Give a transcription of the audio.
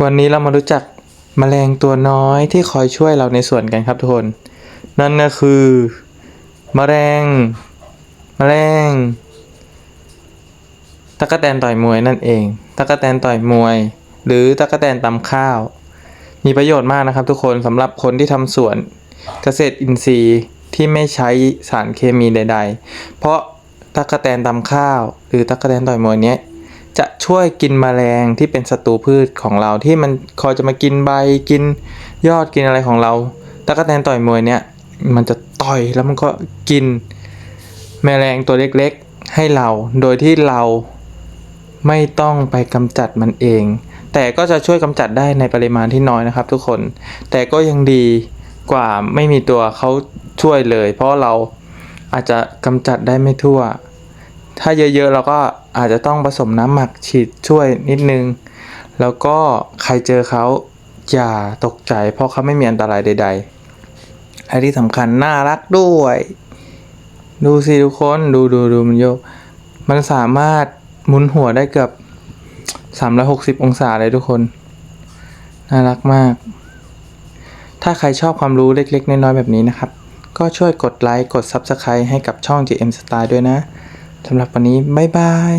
วันนี้เรามารู้จักแมลงตัวน้อยที่คอยช่วยเราในสวนกันครับทุกคน นั่นก็คือแมลงแมลงตะกแตนต่อยมวยนั่นเองตะกแตนต่อยมวย หรือตะกแตนตำข้าว มีประโยชน์มากนะครับ ทุกคนสำหรับคนที่ทำสวนเกษตรอินทรีย์ที่ไม่ใช้สารเคมีใด ๆ เพราะตะกแตนตำข้าว หรือตะกแตนต่อยมวยเนี้ย จะช่วยกินแมลงที่เป็นศัตรูพืชของเราที่มันคอยจะมากินใบกินยอดกินอะไรของเราตะกแตนต่อยมวยเนี่ย มันจะต่อยแล้วมันก็กินแมลงตัวเล็กๆ ให้เรา โดยที่เราไม่ต้องไปกำจัดมันเอง แต่ก็จะช่วยกำจัดได้ในปริมาณที่น้อยนะครับ ทุกคน แต่ก็ยังดีกว่าไม่มีตัวเขาช่วยเลย เพราะเราอาจจะกำจัดได้ไม่ทั่ว ถ้าเยอะๆ เราก็อาจจะต้องผสมน้ำหมักฉีดช่วยนิดนึง แล้วก็ใครเจอเขาอย่าตกใจ เพราะเขาไม่มีอันตรายใดๆและที่สำคัญน่ารักด้วย ดูสิทุกคนดูดูดูมันโยก มันสามารถหมุนหัวได้เกือบ360 องศาเลยทุกคน น่ารักมาก ถ้าใครชอบความรู้เล็กๆ น้อยๆ แบบนี้นะครับ ก็ช่วยกดไลค์ กด Subscribe ให้กับช่อง GM Style ด้วยนะ สำหรับวันนี้ บ๊ายบาย